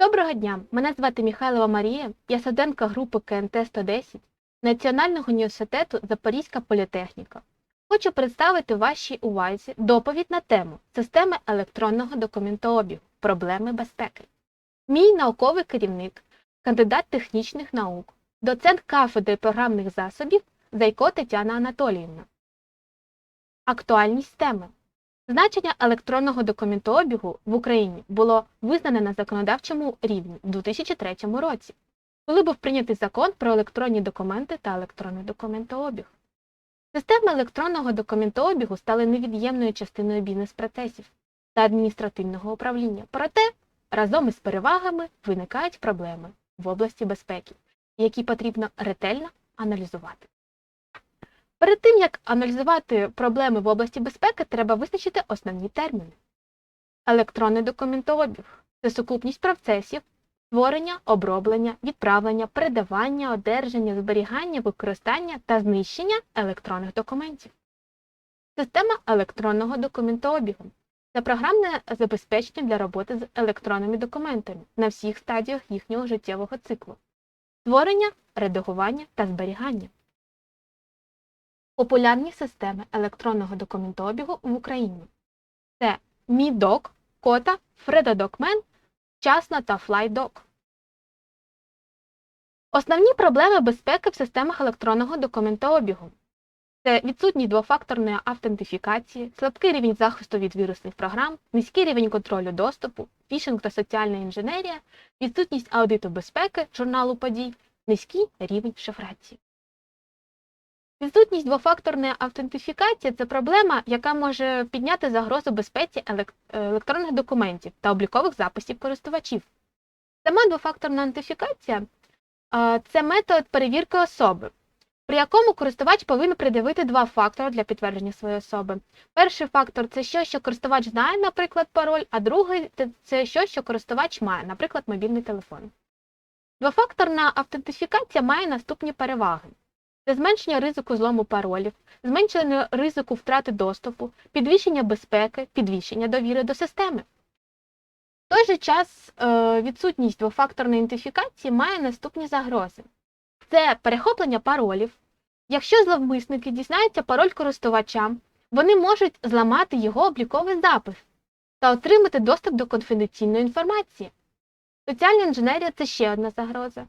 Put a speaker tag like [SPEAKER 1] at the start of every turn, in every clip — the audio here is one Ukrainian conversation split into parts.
[SPEAKER 1] Доброго дня! Мене звати Михайлова Марія, я студентка групи КНТ 110 Національного університету Запорізька політехніка. Хочу представити вашій увазі доповідь на тему системи електронного документообігу, проблеми безпеки. Мій науковий керівник, кандидат технічних наук, доцент кафедри програмних засобів Зайко Тетяна Анатоліївна. Актуальність теми. Значення електронного документообігу в Україні було визнане на законодавчому рівні в 2003 році, коли був прийнятий закон про електронні документи та електронний документообіг. Системи електронного документообігу стали невід'ємною частиною бізнес-процесів та адміністративного управління. Проте разом із перевагами виникають проблеми в області безпеки, які потрібно ретельно аналізувати. Перед тим, як аналізувати проблеми в області безпеки, треба визначити основні терміни. Електронний документообіг це сукупність процесів створення, оброблення, відправлення, передавання, одержання, зберігання, використання та знищення електронних документів. Система електронного документообігу це програмне забезпечення для роботи з електронними документами на всіх стадіях їхнього життєвого циклу створення, редагування та зберігання. Популярні системи електронного документообігу в Україні це MiDoc, Кота, FredoDocMan, Вчасно та FlyDoc. Основні проблеми безпеки в системах електронного документообігу це відсутність двофакторної автентифікації, слабкий рівень захисту від вірусних програм, низький рівень контролю доступу, фішинг та соціальна інженерія, відсутність аудиту безпеки журналу подій, низький рівень шифрації. Відсутність двофакторної автентифікації це проблема, яка може підняти загрозу безпеці електронних документів та облікових записів користувачів. Сама двофакторна аутентифікація е, це метод перевірки особи, при якому користувач повинен придивити два фактори для підтвердження своєї особи. Перший фактор це що, що користувач знає, наприклад, пароль, а другий це що, що користувач має, наприклад, мобільний телефон. Двофакторна автентифікація має наступні переваги. Це зменшення ризику злому паролів, зменшення ризику втрати доступу, підвищення безпеки, підвищення довіри до системи. В той же час е, відсутність двофакторної ідентифікації має наступні загрози. Це перехоплення паролів. Якщо зловмисники дізнаються пароль користувача, вони можуть зламати його обліковий запис та отримати доступ до конфіденційної інформації. Соціальна інженерія це ще одна загроза.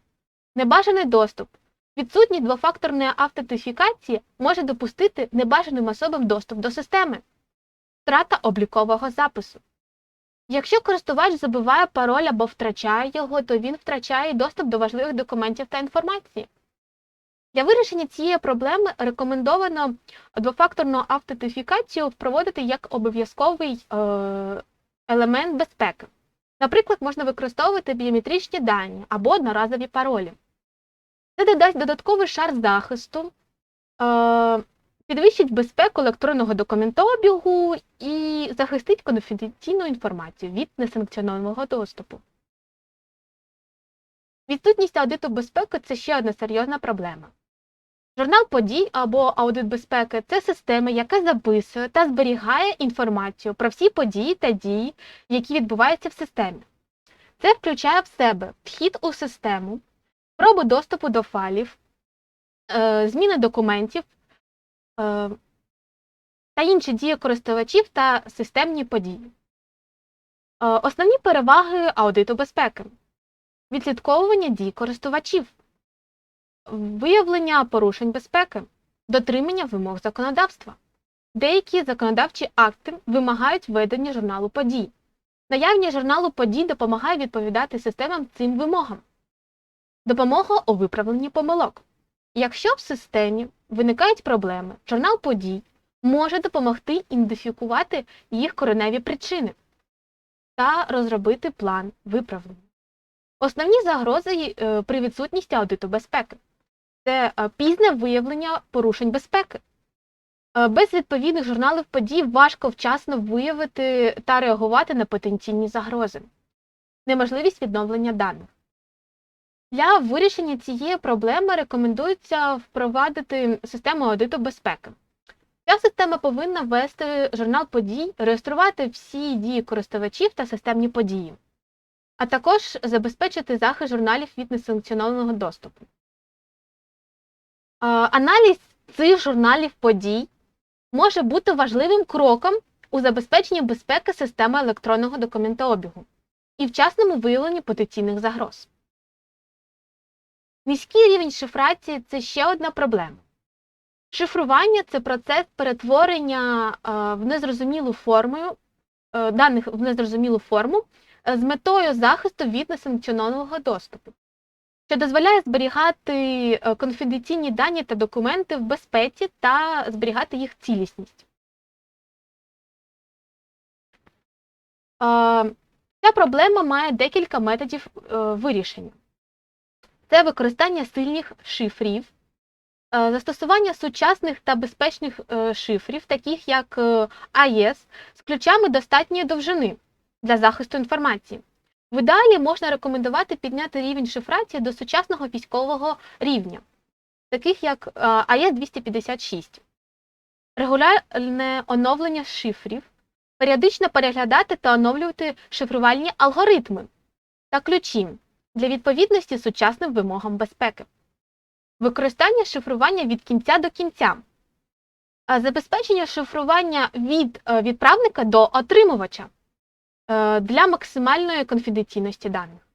[SPEAKER 1] Небажаний доступ. Відсутність двофакторної автентифікації може допустити небажаним особам доступ до системи. Втрата облікового запису. Якщо користувач забиває пароль або втрачає його, то він втрачає доступ до важливих документів та інформації. Для вирішення цієї проблеми рекомендовано двофакторну автентифікацію впроводити як обов'язковий е, елемент безпеки. Наприклад, можна використовувати біометричні дані або одноразові паролі. Це додасть додатковий шар захисту, е, підвищить безпеку електронного документообігу і захистить конфіденційну інформацію від несанкціонованого доступу. Відсутність аудиту безпеки це ще одна серйозна проблема. Журнал подій або аудит безпеки це система, яка записує та зберігає інформацію про всі події та дії, які відбуваються в системі. Це включає в себе вхід у систему, спробу доступу до файлів, е, зміни документів е, та інші дії користувачів та системні події. Е, Основні переваги аудиту безпеки: відслідковування дій користувачів, виявлення порушень безпеки, дотримання вимог законодавства. Деякі законодавчі акти вимагають ведення журналу подій. Наявність журналу подій допомагає відповідати системам цим вимогам. Допомога у виправленні помилок. Якщо в системі виникають проблеми, журнал подій може допомогти ідентифікувати їх кореневі причини та розробити план виправлення. Основні загрози е, при відсутності аудиту безпеки це е, пізне виявлення порушень безпеки. Е, Без відповідних журналів подій важко вчасно виявити та реагувати на потенційні загрози, неможливість відновлення даних. Для вирішення цієї проблеми рекомендується впровадити систему аудиту безпеки. Ця система повинна ввести журнал подій, реєструвати всі дії користувачів та системні події, а також забезпечити захист журналів від несанкціонованого доступу. Аналіз цих журналів подій може бути важливим кроком у забезпеченні безпеки системи електронного документообігу і вчасному виявленні потенційних загроз. Низький рівень шифрації це ще одна проблема. Шифрування це процес перетворення е, в незрозумілу форму е, даних в незрозумілу форму е, з метою захисту від несанкціонованого доступу, що дозволяє зберігати конфіденційні дані та документи в безпеці та зберігати їх цілісність. Ця проблема має декілька методів вирішення. Це використання сильних шифрів, е, застосування сучасних та безпечних е, шифрів, таких як е, AES, з ключами достатньої довжини для захисту інформації. В ідеалі можна рекомендувати підняти рівень шифрації до сучасного військового рівня, таких як е, AES 256. Регулярне оновлення шифрів, періодично переглядати та оновлювати шифрувальні алгоритми та ключі для відповідності сучасним вимогам безпеки. Використання шифрування від кінця до кінця. Забезпечення шифрування від е, відправника до отримувача е, для максимальної конфіденційності даних.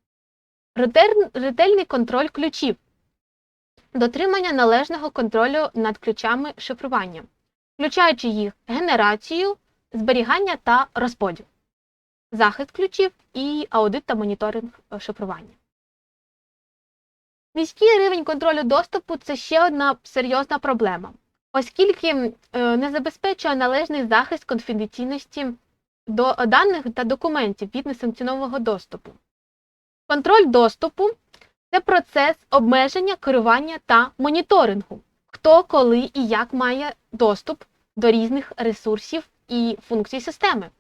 [SPEAKER 1] Ретельний контроль ключів. Дотримання належного контролю над ключами шифрування, включаючи їх генерацію, зберігання та розподіл, захист ключів і аудит та моніторинг е, шифрування. Низький рівень контролю доступу це ще одна серйозна проблема, оскільки е, не забезпечує належний захист конфіденційності до даних та документів від несанкціонованого доступу. Контроль доступу це процес обмеження, керування та моніторингу, хто, коли і як має доступ до різних ресурсів і функцій системи.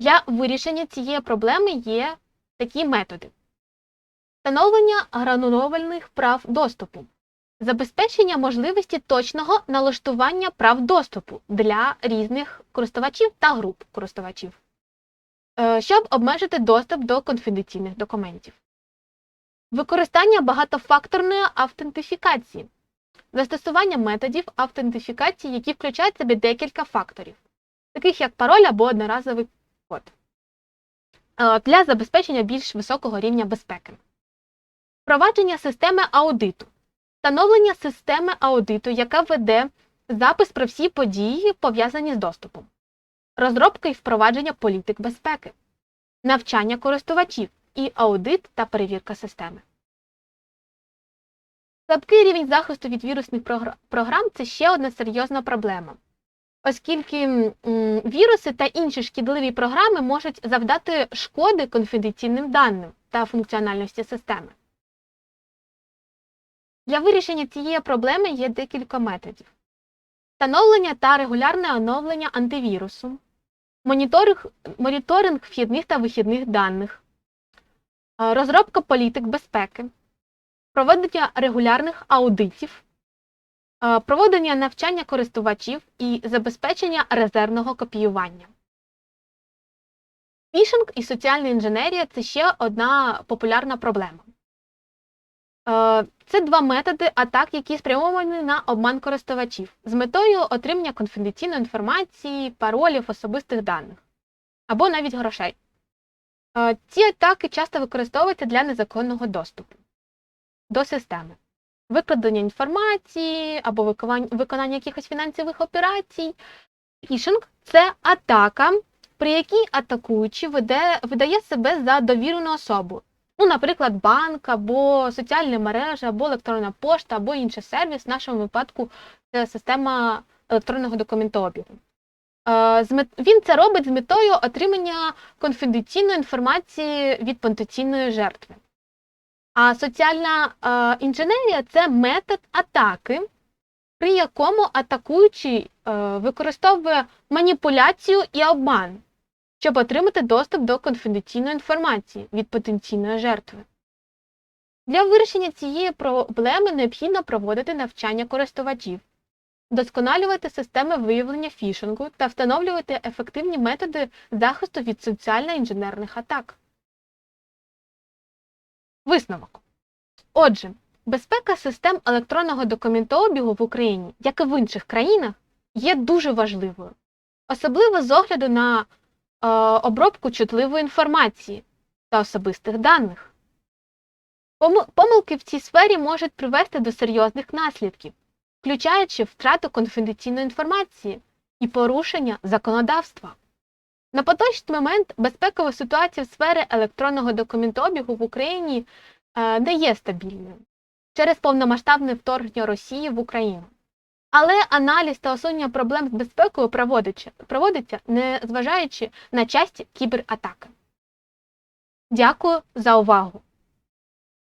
[SPEAKER 1] Для вирішення цієї проблеми є такі методи. Встановлення гранульованих прав доступу, забезпечення можливості точного налаштування прав доступу для різних користувачів та груп користувачів, е, щоб обмежити доступ до конфіденційних документів. Використання багатофакторної автентифікації, застосування методів автентифікації, які включають в собі декілька факторів, таких як пароль або одноразовий код, е, для забезпечення більш високого рівня безпеки. Впровадження системи аудиту. Встановлення системи аудиту, яка веде запис про всі події, пов'язані з доступом. Розробка і впровадження політик безпеки. Навчання користувачів і аудит та перевірка системи. Слабкий рівень захисту від вірусних програм це ще одна серйозна проблема, оскільки віруси та інші шкідливі програми можуть завдати шкоди конфіденційним даним та функціональності системи. Для вирішення цієї проблеми є декілька методів: встановлення та регулярне оновлення антивірусу, моніторинг, моніторинг вхідних та вихідних даних, розробка політик безпеки, проведення регулярних аудитів, проведення навчання користувачів і забезпечення резервного копіювання. Фішинг і соціальна інженерія це ще одна популярна проблема. Е, Це два методи атак, які спрямовані на обман користувачів з метою отримання конфіденційної інформації, паролів, особистих даних або навіть грошей. Е, Ці атаки часто використовуються для незаконного доступу до системи, викрадення інформації або виконання, якихось фінансових операцій. Фішинг це атака, при якій атакуючий видає себе за довірену особу. Ну, наприклад, банк, або соціальна мережа, або електронна пошта, або інший сервіс. В нашому випадку це система електронного документообігу. Е, Він це робить з метою отримання конфіденційної інформації від потенційної жертви. А соціальна е, інженерія це метод атаки, при якому атакуючий е, використовує маніпуляцію і обман, щоб отримати доступ до конфіденційної інформації від потенційної жертви. Для вирішення цієї проблеми необхідно проводити навчання користувачів, вдосконалювати системи виявлення фішингу та встановлювати ефективні методи захисту від соціально-інженерних атак. Висновок. Отже, безпека систем електронного документообігу в Україні, як і в інших країнах, є дуже важливою, особливо з огляду на обробку чутливої інформації та особистих даних. Помилки в цій сфері можуть привести до серйозних наслідків, включаючи втрату конфіденційної інформації і порушення законодавства. На поточний момент безпекова ситуація в сфері електронного документообігу в Україні е, не є стабільною через повномасштабне вторгнення Росії в Україну. Але аналіз та усунення проблем з безпекою проводиться незважаючи на часті кібератаки. Дякую за увагу!